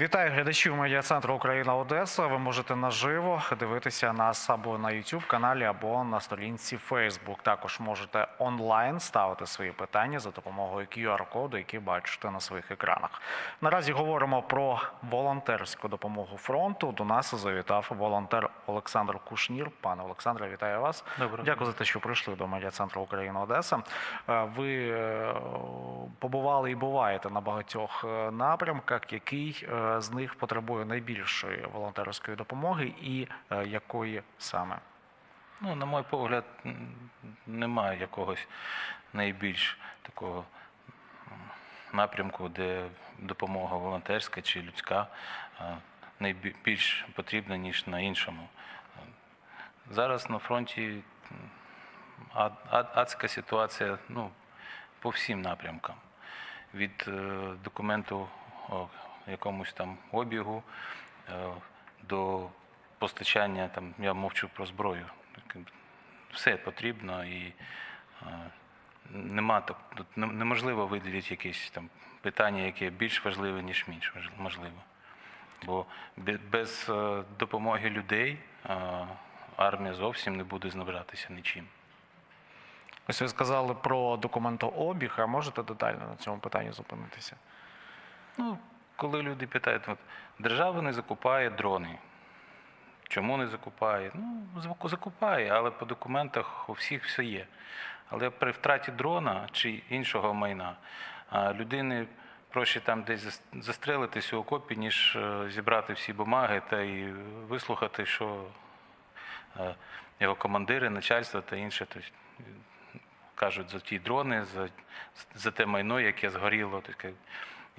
Вітаю глядачів медіа-центру Україна Одеса. Ви можете наживо дивитися нас або на YouTube каналі, або на сторінці Facebook. Також можете онлайн ставити свої питання за допомогою QR-коду, який бачите на своїх екранах. Наразі говоримо про волонтерську допомогу фронту. До нас завітав волонтер Олександр Кушнір. Пане Олександре, вітаю вас. Доброго Дякую за те, що прийшли до медіа-центру Україна Одеса. Е, Ви е, побували і буваєте на багатьох е, напрямках. Який з них потребує найбільшої волонтерської допомоги і е, якої саме? Ну, на мій погляд, немає якогось найбільш такого напрямку, де допомога волонтерська чи людська е, найбільш потрібна, ніж на іншому. Зараз на фронті адська ситуація ну, по всім напрямкам. Від е, документу якомусь там обігу е, до постачання, там, я мовчу про зброю. Все потрібно і е, нема так, тут неможливо виділити якесь там питання, яке більш важливе, ніж менш можливо. Бо без е, допомоги людей армія зовсім не буде знабиратися нічим. Ось ви сказали про документообіг. А можете детально на цьому питанні зупинитися? Ну, коли люди питають, от, держава не закупає дрони. Чому не закупає? Ну, закупає, але по документах у всіх все є. Але при втраті дрона чи іншого майна людини проще там десь зас- застрелитись у окопі, ніж е, зібрати всі бумаги та і вислухати, що е, його командири, начальство та інше. Тобто, кажуть за ті дрони, за, за те майно, яке згоріло, таке,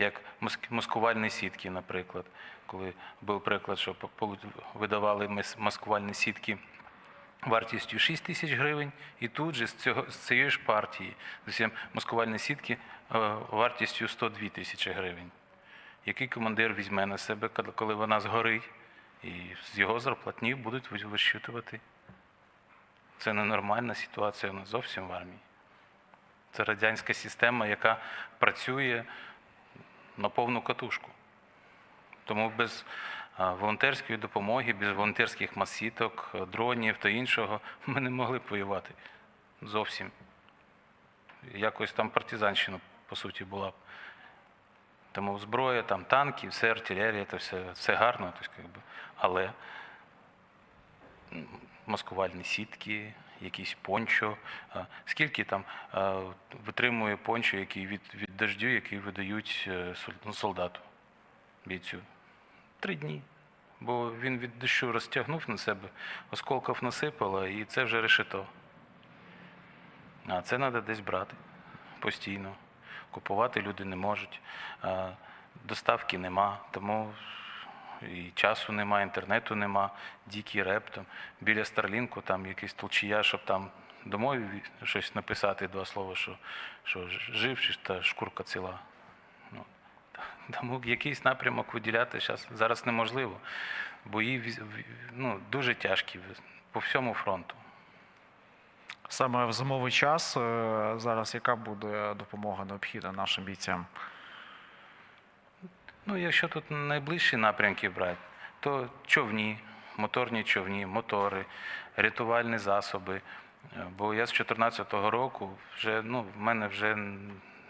як маскувальні сітки, наприклад. Коли був приклад, що видавали маскувальні сітки вартістю 6 тисяч гривень, і тут же з, цього, з цієї ж партії зовсім маскувальні сітки е, вартістю 102 тисячі гривень. Який командир візьме на себе, коли- вона згорить, і з його зарплатні будуть ви- вищитувати. Це ненормальна ситуація у нас зовсім в армії. Це радянська система, яка працює на повну катушку. Тому без волонтерської допомоги, без волонтерських масіток, е, дронів та іншого ми не могли б воювати зовсім. Якось там партизанщина, по суті, була б. Тому зброя, там танки, все артилерія, це все, все гарно, тобто, але маскувальні сітки, якісь пончо. Скільки там витримує пончо, який від, від дождю, який видають е, ну, солдату, бійцю? Три дні. Бо він від дощу розтягнув на себе, осколків насипало, і це вже решето. А це треба десь брати постійно. Купувати люди не можуть, доставки нема, тому і часу нема, інтернету нема, дикий реп. Там. Біля Старлінку там якийсь толчія, щоб там домові щось написати, два слова, що, що жив чи та шкурка ціла. Ну, тому якийсь напрямок виділяти зараз, зараз неможливо. Бої ну, дуже тяжкі по всьому фронту. Саме в зимовий час е, зараз яка буде допомога необхідна нашим бійцям? Ну, якщо тут найближчі напрямки брати, то човні, моторні човні, мотори, рятувальні засоби. Бо я з 2014 року вже ну, в мене вже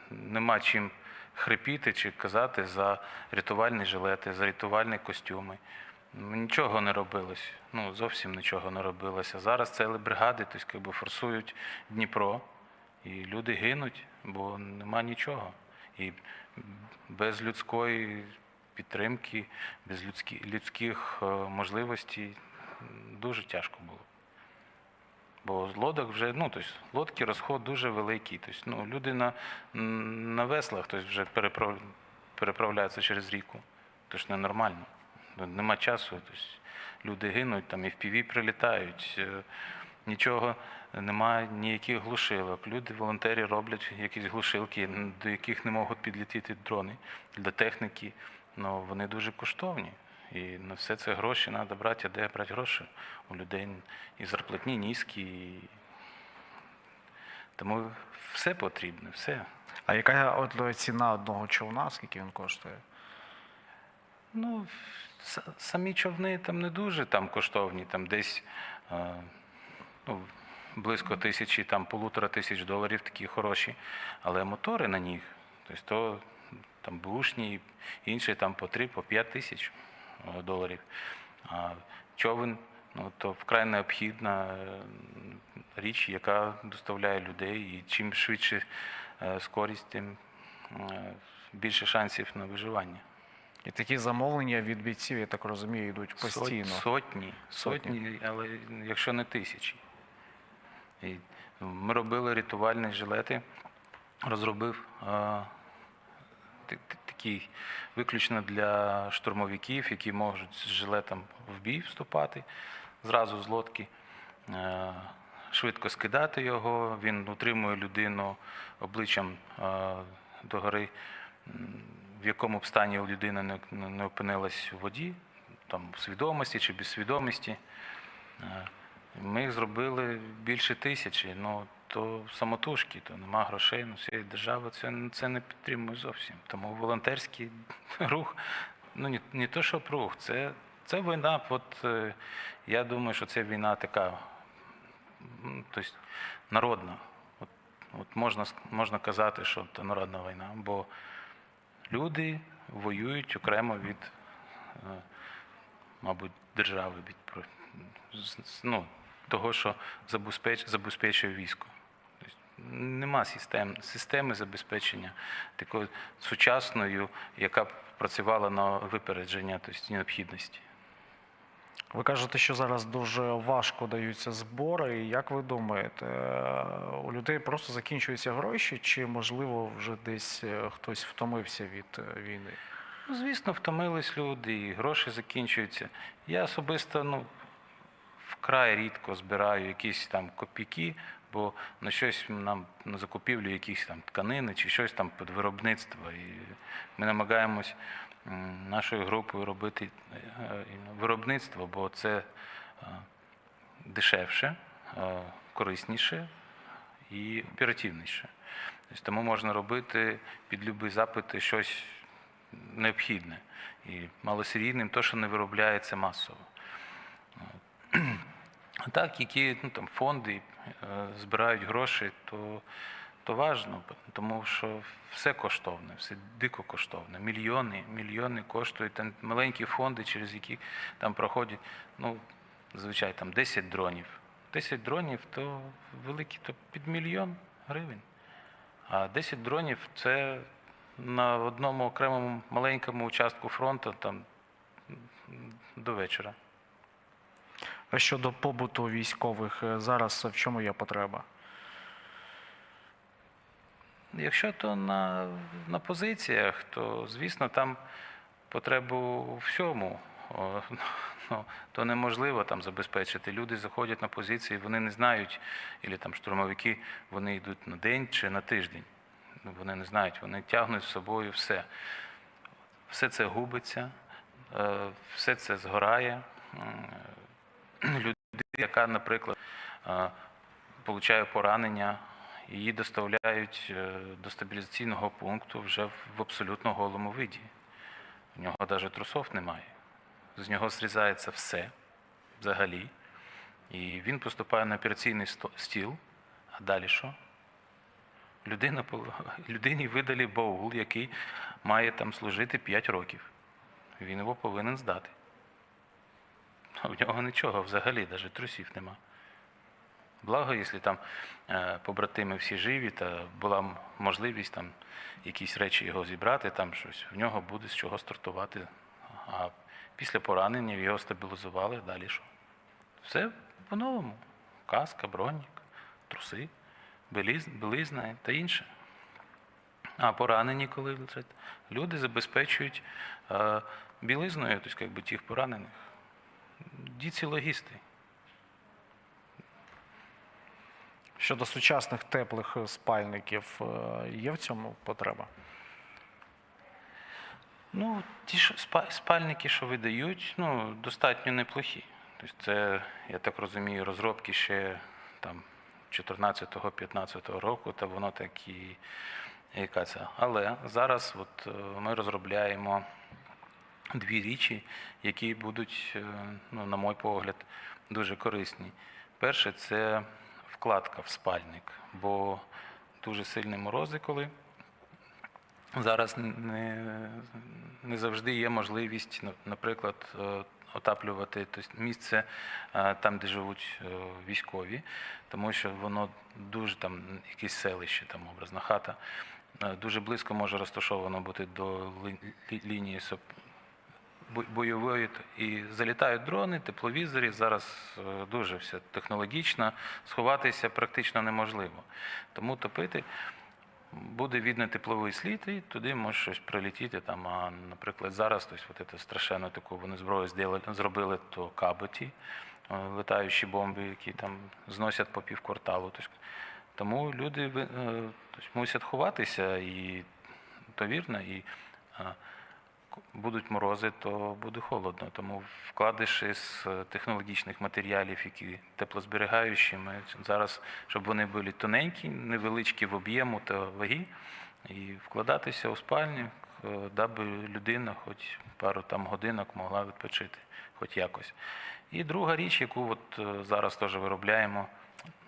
нема чим хрипіти чи казати за рятувальні жилети, за рятувальні костюми. Нічого не робилось. Ну, зовсім нічого не робилося. Зараз цілі бригади тобто, форсують Дніпро, і люди гинуть, бо нема нічого. І без людської підтримки, без людські, людських е, можливостей дуже тяжко було. Бо лодок вже, ну, тобто, лодки розход дуже великий. Тобто, ну, люди на, на веслах тобто, вже переправ, переправляються через ріку. Тож ненормально. Ну, Нема часу. Тобто, люди гинуть, там і в піві прилітають. е, Нічого немає, ніяких глушилок. Люди, волонтери роблять якісь глушилки, до яких не можуть підлетіти дрони для техніки. Ну, вони дуже коштовні. І на все це гроші треба брати, а де брати гроші? У людей і зарплатні низькі. І... Тому все потрібне, все. А яка от ціна одного човна? Скільки він коштує? Ну, самі човни там не дуже там коштовні, там десь е, ну, близько тисячі, там полутора тисяч доларів такі хороші. Але мотори на них, тобто то там бушні, інші там по 3, по 5 тисяч е, доларів. А човен ну, то вкрай необхідна е, річ, яка доставляє людей. І чим швидше е, скорість, тим більше шансів на виживання. І такі замовлення від бійців, я так розумію, йдуть постійно. Сотні, Сотні. сотні, але якщо не тисячі. І ми робили рятувальні жилети, розробив та- такий виключно для штурмовиків, які можуть з жилетом в бій вступати зразу з лодки. Е, Швидко скидати його, він утримує людину обличчям е, догори, в якому б стані людина не опинилась у воді, там в свідомості чи без свідомості. Ми їх зробили більше тисячі, ну то самотужки, то нема грошей, ну всієї держави це, це не підтримує зовсім. Тому волонтерський рух, ну не, не то, що рух, це, це війна. От, е, я думаю, що це війна така, тобто народна. От, от можна, можна казати, що це народна війна, бо люди воюють окремо від, е, мабуть, держави, від ну, того, що забезпеч, забезпечує військо. Тобто Нема систем, системи забезпечення такої сучасною, яка б працювала на випередження тобто, необхідності. Ви кажете, що зараз дуже важко даються збори. Як ви думаєте, у людей просто закінчуються гроші, чи можливо вже десь е, хтось втомився від е, війни? Ну, звісно, втомились люди, і гроші закінчуються. Я особисто ну, вкрай рідко збираю якісь там копійки, бо на щось нам на закупівлю якісь там тканини чи щось там під виробництво. І ми намагаємось нашою групою робити е, е, виробництво, бо це е, дешевше, корисніше і оперативніше. Тому можна робити під любі запити щось необхідне. І малосерійним то, що не виробляється масово. А так, які ну, там, фонди е, збирають гроші, то, то важно, тому що все коштовне, все дико коштовне. Мільйони, мільйони коштують там маленькі фонди, через які там проходять, ну, звичайно, там 10 дронів. 10 дронів то великі, то під мільйон гривень. А 10 дронів це на одному окремому маленькому участку фронту там до вечора. Щодо побуту військових, е, зараз в чому є потреба? Якщо то на, на позиціях, то звісно там потребу у всьому. Ну, то неможливо там забезпечити. Люди заходять на позиції, вони не знають, або там штурмовики, вони йдуть на день чи на тиждень. Ну, Вони не знають, вони тягнуть з собою все. Все це губиться, е, все це згорає. Людина, яка, наприклад, е, получає поранення, її доставляють е, до стабілізаційного пункту вже в абсолютно голому виді. У нього навіть трусов немає. З нього зрізається все взагалі. І він поступає на операційний стіл. А далі що? Людина, людині видали баул, який має там служити 5 років. Він його повинен здати. В нього нічого взагалі, навіть трусів нема. Благо, якщо там е, побратими всі живі, та була можливість там якісь речі його зібрати, там щось, в нього буде з чого стартувати. А після поранення його стабілізували, далі що? Все по-новому. Каска, бронік, труси, білизна та інше. А поранені, коли люди забезпечують е, білизною, тобто, якби, тих поранених. Діці логісти. Щодо сучасних теплих спальників, е, є в цьому потреба? Ну, ті спа- спальники, що видають, ну, достатньо неплохі. Тобто це, я так розумію, розробки ще там 14-15 року, та воно так і яка це. Але зараз от, е, ми розробляємо дві річі, які будуть, е, ну, на мій погляд, дуже корисні. Перше це вкладка в спальник, бо дуже сильні морози, коли зараз не, не завжди є можливість, наприклад, е, отаплювати тобто місце е, там, де живуть військові, тому що воно дуже там якесь селище, там образна хата, дуже близько може розташовано бути до лі- лі- лінії бойової і залітають дрони, тепловізори. Зараз е, дуже все технологічно, сховатися практично неможливо. Тому топити буде видно тепловий слід, і туди може щось прилетіти. Там, а, наприклад, зараз тобто, от це страшенно таку вони зброю зробили, зробили то каботі, е, летаючі бомби, які там зносять по півкварталу. Тобто, тому люди е, тобто, мусять ховатися, і то вірно, і будуть морози, то буде холодно. Тому вкладиш із е, технологічних матеріалів, які теплозберігаючі, ми зараз, щоб вони були тоненькі, невеличкі в об'єму та ваги, і вкладатися у спальник, е, даби людина хоч пару там годинок могла відпочити, хоч якось. І друга річ, яку от е, зараз теж виробляємо,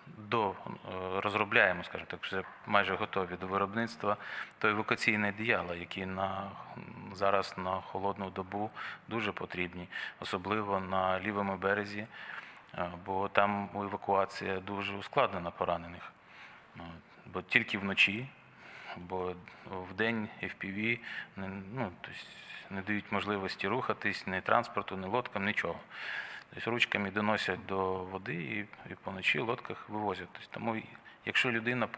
до е, розробляємо, скажімо так, вже майже готові до виробництва, то евакуаційне діяло, які на зараз на холодну добу дуже потрібні, особливо на лівому березі, е, бо там евакуація дуже ускладнена поранених. Ну, Бо тільки вночі, бо в день FPV ну, тобто не дають можливості рухатись ні транспорту, ні лодкам, нічого. Тобто ручками доносять до води і, і поночі в лодках вивозять. Тобто, тому якщо людина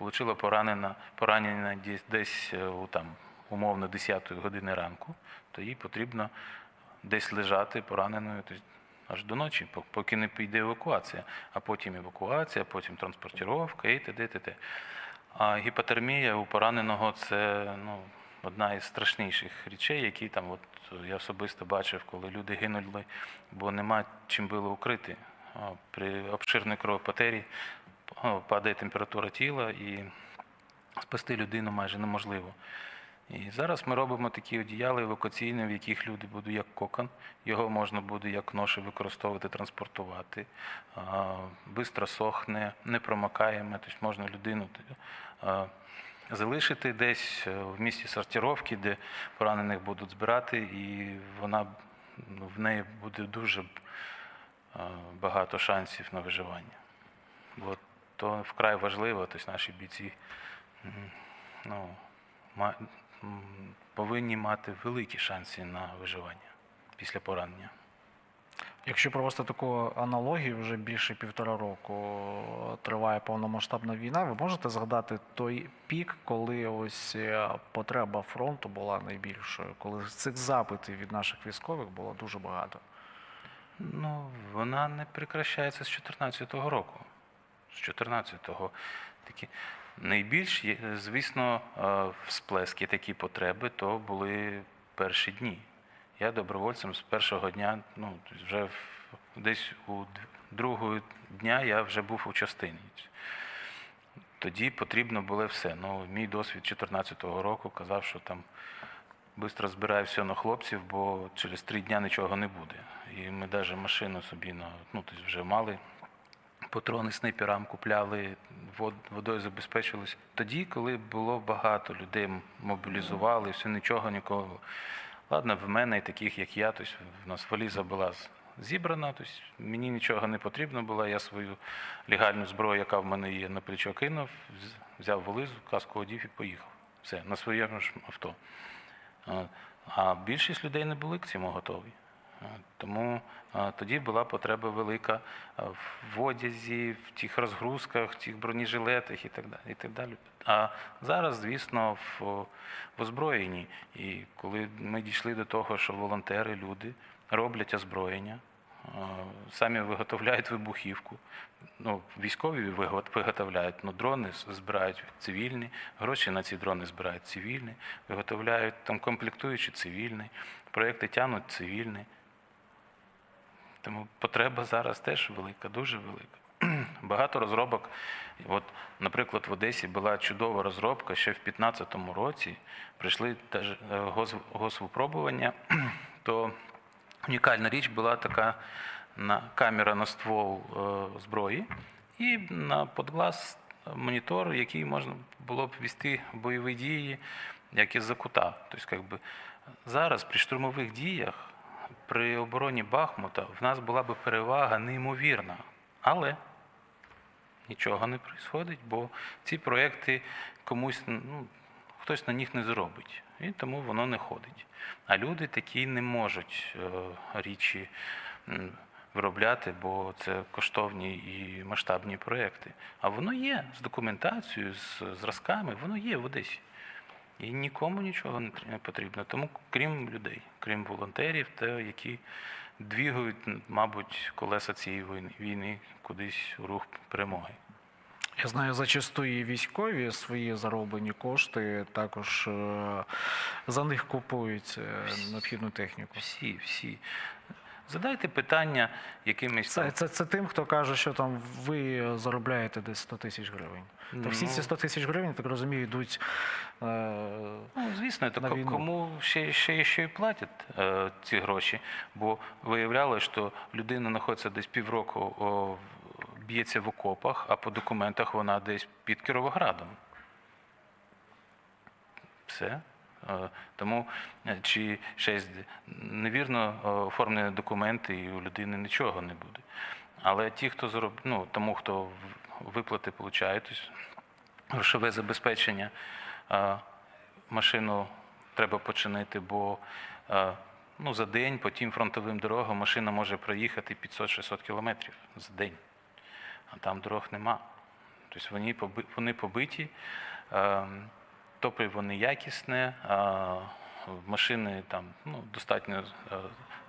отримала поранення, поранення десь, е, у там, умовно 10 години ранку, то їй потрібно десь лежати пораненою тобто, аж до ночі, поки не піде евакуація, а потім евакуація, потім транспортировка і т.д. А гіпотермія у пораненого це ну, одна із страшніших речей, які там от я особисто бачив, коли люди гинули, бо нема чим було укрити. При обширній кровопотері о, падає температура тіла і спасти людину майже неможливо. І зараз ми робимо такі одіяли евакуаційні, в яких люди будуть як кокон, його можна буде як ноші використовувати, транспортувати. Бистро сохне, не промокаємо, тобто можна людину залишити десь е, в місці сортировки, де поранених будуть збирати, і вона ну, в неї буде дуже е, багато шансів на виживання. Бо то вкрай важливо, тобто наші бійці ну, повинні мати великі шанси на виживання після поранення. Якщо провести таку аналогію, вже більше півтора року триває повномасштабна війна. Ви можете згадати той пік, коли ось е, потреба фронту була найбільшою, коли цих запитів від наших військових було дуже багато. Ну, вона не прекращається з 2014 року. З 14-го такі найбільш, звісно, е, всплески такі потреби, то були перші дні. Я добровольцем з першого дня, ну, вже десь у другого дня я вже був у частині. Тоді потрібно було все. Ну, мій досвід 2014 року казав, що там Бистро збираю все на хлопців, бо через три дня нічого не буде. І ми навіть машину собі на, ну, тобто вже мали, патрони снайперам купляли, вод, водою забезпечувалися. Тоді, коли було багато людей, мобілізували, все нічого нікого. Ладно, в мене і таких, як я, тобто в нас валіза була зібрана, тобто мені нічого не потрібно було. Я свою легальну зброю, яка в мене є, на плечо кинув, взяв валізу, каску одів і поїхав. Все, на своєму ж авто. А- більшість людей не були к цьому готові. А, Тому тоді була потреба велика в одязі, в тих розгрузках, в тих бронежилетах і так далі. І так далі. А зараз, звісно, в, в озброєнні. І коли ми дійшли до того, що волонтери, люди роблять озброєння, самі виготовляють вибухівку. Ну, військові виготовляють, ну, дрони збирають цивільні, гроші на ці дрони збирають цивільні, виготовляють там комплектуючі цивільні, проекти тягнуть цивільні. Тому потреба зараз теж велика, дуже велика. Багато розробок. От, наприклад, в Одесі була чудова розробка ще в 2015 році. Прийшли е, то унікальна річ була така на, камера на ствол е, зброї і на подглаз монітор, який можна було б вести в бойові дії, як із-за кута. Тобто, як би, зараз при штурмових діях, при обороні Бахмута, в нас була б перевага неймовірна. Але нічого не відбувається, бо ці проекти комусь ну, хтось на них не зробить. І тому воно не ходить. А люди такі не можуть е, річі виробляти, бо це коштовні і масштабні проекти. А воно є з документацією, з зразками, воно є в Одесі. І нікому нічого не потрібно. Тому, крім людей, крім волонтерів, те, які двігають, мабуть, колеса цієї війни, війни кудись у рух перемоги. Я знаю, зачасту і військові свої зароблені кошти також е, за них купують е, необхідну техніку. Всі, всі. Задайте питання якимось Це, це, це тим, хто каже, що там ви заробляєте десь 100 тисяч гривень. То всі ці Ну. 100 тисяч гривень, так розумію, йдуть. Е, Ну, звісно, війну. кому ще, ще, ще й платять е, ці гроші, бо виявлялося, що людина знаходиться десь півроку, о, б'ється в окопах, а по документах вона десь під Кіровоградом. Все. Е, Тому е, чи щось невірно е, оформлені документи, і у людини нічого не буде. Але ті, хто зароб... ну, тому, хто виплати тобто грошове забезпечення, машину треба починити, бо ну, за день по тим фронтовим дорогам машина може проїхати 500-600 кілометрів за день, а там дорог нема. Тобто вони, поби- вони побиті, е, топливо неякісне, машини там ну, достатньо е,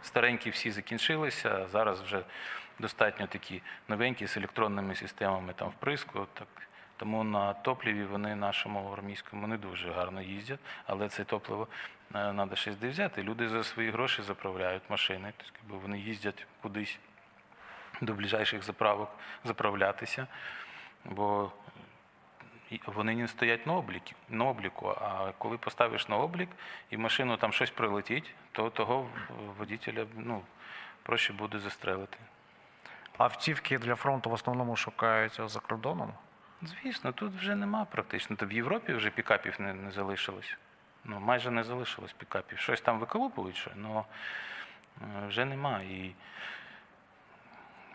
старенькі всі закінчилися, зараз вже достатньо такі новенькі з електронними системами там вприску. Так, тому на топливі вони нашому армійському не дуже гарно їздять, але це топливо треба щось де взяти. Люди за свої гроші заправляють машини, тобто, вони їздять кудись до ближайших заправок заправлятися, бо вони не стоять на обліку, на обліку. А коли поставиш на облік і в машину там щось прилетить, то того водителя ну, проще буде застрелити. автівки для фронту в основному шукають за кордоном. Звісно, тут вже нема практично. То в Європі вже пікапів не, не залишилось. Ну, майже не залишилось пікапів. Щось там виколупують, що, але вже нема. І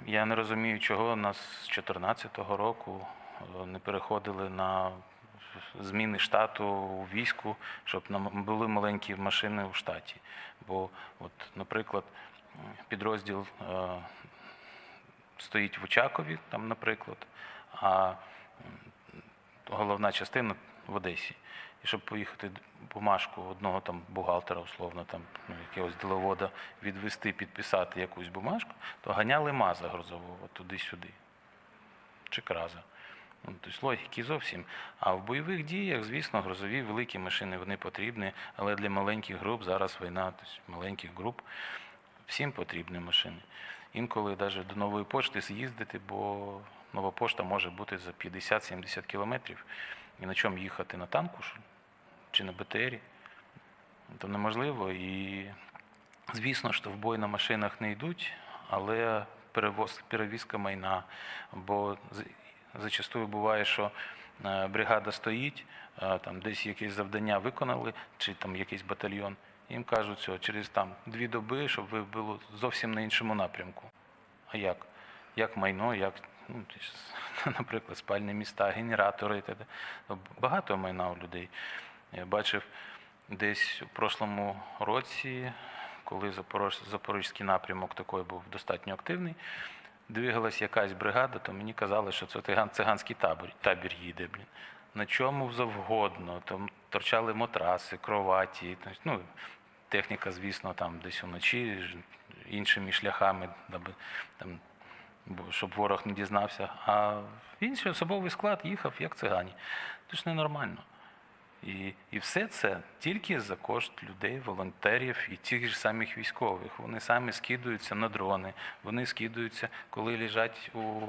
я не розумію, чого нас з 2014 року не переходили на зміни штату у війську, щоб нам були маленькі машини у штаті. Бо, от, наприклад, підрозділ е, стоїть в Очакові, там, наприклад, а головна частина в Одесі. І щоб поїхати бумажку одного там бухгалтера, условно, там ну, якогось діловода відвести, підписати якусь бумажку, то ганяли маза грузового туди-сюди. Чи краза. Тобто логіки зовсім. А в бойових діях, звісно, грузові великі машини вони потрібні, але для маленьких груп зараз війна, тобто маленьких груп всім потрібні машини. Інколи навіть до нової пошти з'їздити, бо нова пошта може бути за 50-70 кілометрів. І на чому їхати на танку чи на БТРі. То неможливо. І звісно, що в бой на машинах не йдуть, але перевоз, перевізка майна. Бо зачастую буває, що е, бригада стоїть, е, там десь якесь завдання виконали, чи там якийсь батальйон. Їм кажуть, що через там дві доби, щоб ви були зовсім на іншому напрямку. А як? Як майно, як, ну, наприклад, спальні міста, генератори і. Ну, Багато майна у людей. Я бачив десь у прошлому році, коли Запорож, Запорізький напрямок такий був достатньо активний, двигалась якась бригада, то мені казали, що це циган- циганський табір, табір їде. Блін. На чому завгодно. Там торчали матраси, кроваті. Ну, техніка, звісно, там десь уночі, іншими шляхами, там щоб ворог не дізнався. А інший особовий склад їхав як цигані. Це ж ненормально. І, і все це тільки за кошт людей, волонтерів і тих ж самих військових. Вони самі скидаються на дрони, вони скидаються, коли лежать у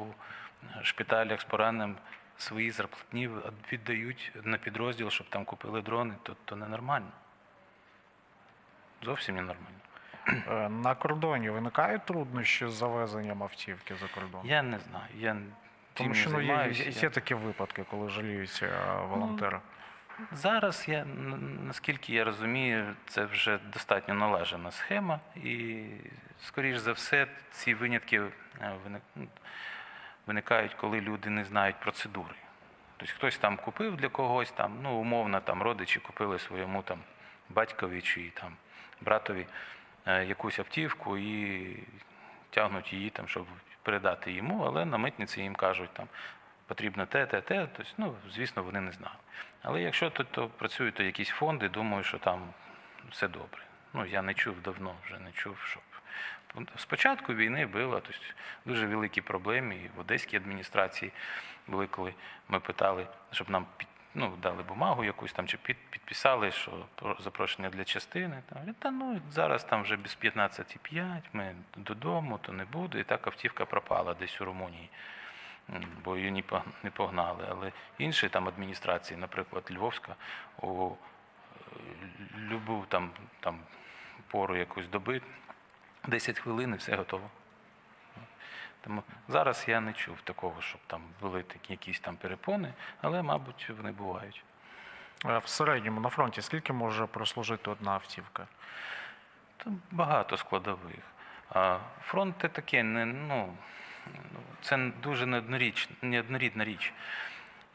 шпиталях з пораненим свої зарплатні віддають на підрозділ, щоб там купили дрони, то, то ненормально. Зовсім ненормально. Е, На кордоні виникають труднощі з завезенням автівки за кордон? Я не знаю. Я Тому що ну, є, є, такі випадки, коли жаліються е, волонтери. Зараз я наскільки я розумію, це вже достатньо налажена схема, і скоріш за все, ці винятки е, ну, виникають, коли люди не знають процедури. Тобто хтось там купив для когось, там, ну, умовно, там родичі купили своєму там батькові чи там братові е, якусь автівку і тягнуть її там, щоб передати йому, але на митниці їм кажуть там. Потрібно те, те, те. Тобто, ну, звісно, вони не знали. Але якщо то, то працюють то якісь фонди, думаю, що там все добре. Ну, я не чув давно, вже не чув, щоб. Спочатку війни було тобто, дуже великі проблеми, і в Одеській адміністрації були, коли ми питали, щоб нам під, ну, дали бумагу якусь там чи під, підписали, що запрошення для частини. Там, та ну зараз там вже без 15,5, ми додому, то не буде. І так автівка пропала десь у Румунії. Бо її не пог- не погнали. Але інші там адміністрації, наприклад, Львовська, у е, любу там, там пору якусь доби, 10 хвилин і все готово. Тому зараз я не чув такого, щоб там були такі якісь там перепони, але, мабуть, вони бувають. Е, В середньому на фронті скільки може прослужити одна автівка? Там багато складових. А фронт це таке, не, ну, це дуже неоднорідна річ.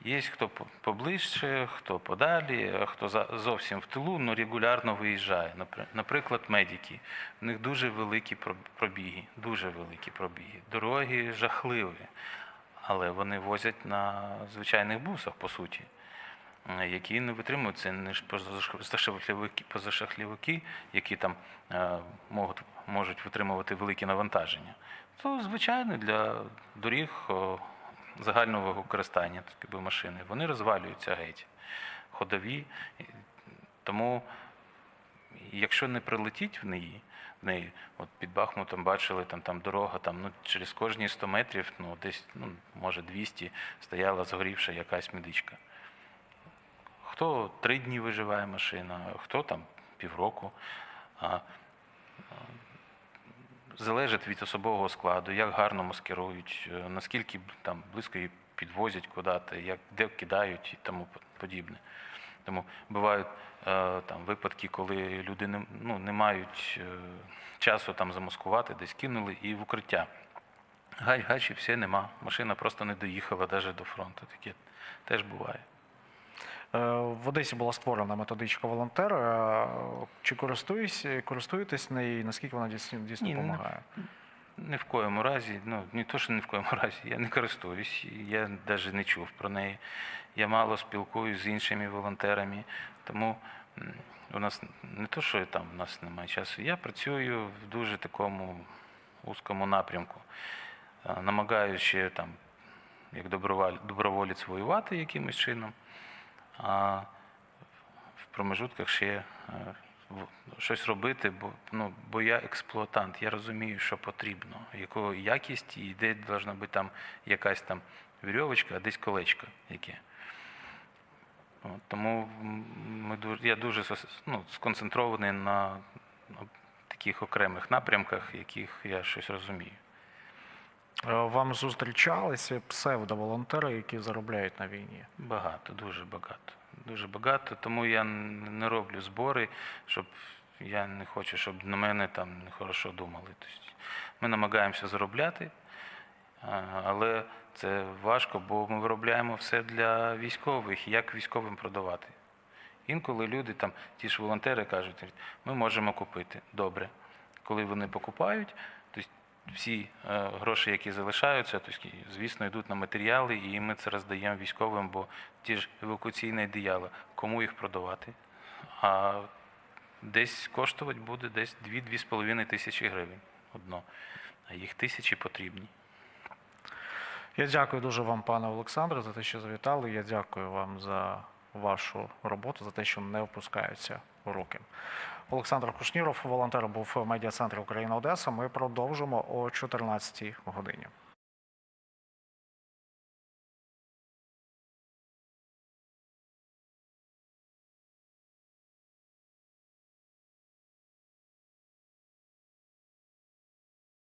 Є хто поближче, хто подалі, хто зовсім в тилу, але регулярно виїжджає. Наприклад, медики. В них дуже великі пробіги, дуже великі пробіги. Дороги жахливі, але вони возять на звичайних бусах, по суті е, які не витримують. Це не позашахлівики, які там е, можуть витримувати великі навантаження. То, звичайно, для доріг загального використання такі машини, вони розвалюються геть, ходові. Тому, якщо не прилетіть в неї, в неї, от під Бахмутом бачили, там, там дорога, там, ну, через кожні 100 метрів, ну, десь, ну, може, 200 стояла згорівша якась медичка. Хто три дні виживає машина, хто там півроку. А, залежить від особового складу, як гарно маскирують, е, наскільки там близько її підвозять куди-то, як де кидають і тому подібне. Тому бувають е, там випадки, коли люди не, ну, не мають е, часу там замаскувати, десь кинули і в укриття. Гач-гач і все нема. Машина просто не доїхала навіть до фронту. Таке теж буває. Е, В Одесі була створена методичка волонтер. Е, Чи користуєтесь, користуєтесь нею? Наскільки вона дійсно, дійсно не- допомагає? Ні в коєму разі, ну не то, що ні в коєму разі, я не користуюсь, я навіть не чув про неї. Я мало спілкуюсь з іншими волонтерами, тому у нас не то, що там у нас немає часу. Я працюю в дуже такому узкому напрямку. Е, Намагаюся ще там, як доброволець воювати якимось чином, а в промежутках ще е, щось робити, бо, ну, бо я експлуатант, я розумію, що потрібно, яку якість і де повинна бути там якась там вірьовочка, а десь колечко яке. Тому ми, я дуже ну, сконцентрований на таких окремих напрямках, яких я щось розумію. Е, Вам зустрічалися псевдоволонтери, які заробляють на війні? Багато, дуже багато. Дуже багато, тому я не роблю збори, щоб я не хочу, щоб на мене там нехорошо думали. Тобто ми намагаємося заробляти, але це важко, бо ми виробляємо все для військових. Як військовим продавати? Інколи люди, там, ті ж волонтери кажуть, ми можемо купити. Добре. Коли вони покупають, то всі е, гроші, які залишаються, то, звісно, йдуть на матеріали, і ми це роздаємо військовим, бо ті ж евакуаційні одіяла, кому їх продавати? А десь коштувати буде десь 2-2,5 тисячі гривень одно. А їх тисячі потрібні. Я дякую дуже вам, пане Олександре, за те, що завітали. Я дякую вам за вашу роботу, за те, що не опускаються руки. Олександр Кушніров, волонтер, був в медіа-центрі Україна Одеса. Ми продовжимо о 14 годині.